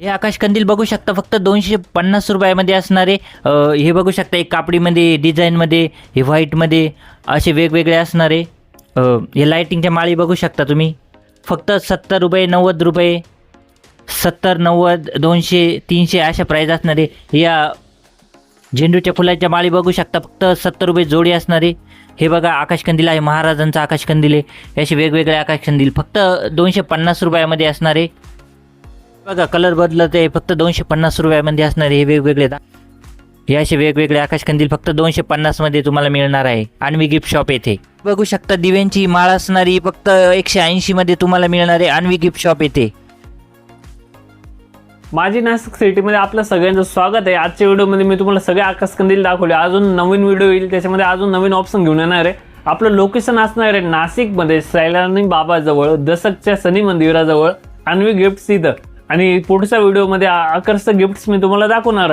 हे आकाश कंदील बघू शकता फक्त दोनशे पन्नास रुपयामध्ये असणारे हे बघू शकता एक कापडीमध्ये डिझाईनमध्ये हे व्हाईटमध्ये असे वेगवेगळे असणारे हे लाईटिंगच्या माळी बघू शकता तुम्ही. फक्त सत्तर रुपये नव्वद रुपये सत्तर नव्वद दोनशे तीनशे अशा प्राईज असणारे या झेंडूच्या फुलाच्या माळी बघू शकता फक्त सत्तर रुपये जोडी असणारे. हे बघा आकाशकंदील आहे महाराजांचा आकाशकंदील आहे हे असे वेगवेगळे आकाशकंदील फक्त दोनशे पन्नास रुपयामध्ये असणारे. बघा कलर बदलत आहे फक्त दोनशे पन्नास रुपयामध्ये असणारे हे वेगवेगळे दा- हे असे वेगवेगळे आकाशकंदील फक्त दोनशे पन्नासमध्ये तुम्हाला मिळणार आहे. आणवी गिफ्ट शॉप येथे. बघू शकता दिव्यांची माळ असणारी फक्त एकशे ऐंशीमध्ये तुम्हाला मिळणार आहे आणवी गिफ्ट शॉप येथे. माझी नाशिक सिटीमध्ये आपलं सगळ्यांचं स्वागत आहे. आजच्या व्हिडिओमध्ये मी तुम्हाला सगळे आकाशकंदील दाखवले. अजून नवीन व्हिडिओ येईल त्याच्यामध्ये अजून नवीन ऑप्शन घेऊन येणार आहे. आपलं लोकेशन असणार आहे नाशिकमध्ये सैलानी बाबाजवळ दशकच्या शनी मंदिराजवळ आणवी गिफ्ट इथं. आणि पुढच्या व्हिडिओमध्ये आकर्षक गिफ्ट्स मी तुम्हाला दाखवणार आहे.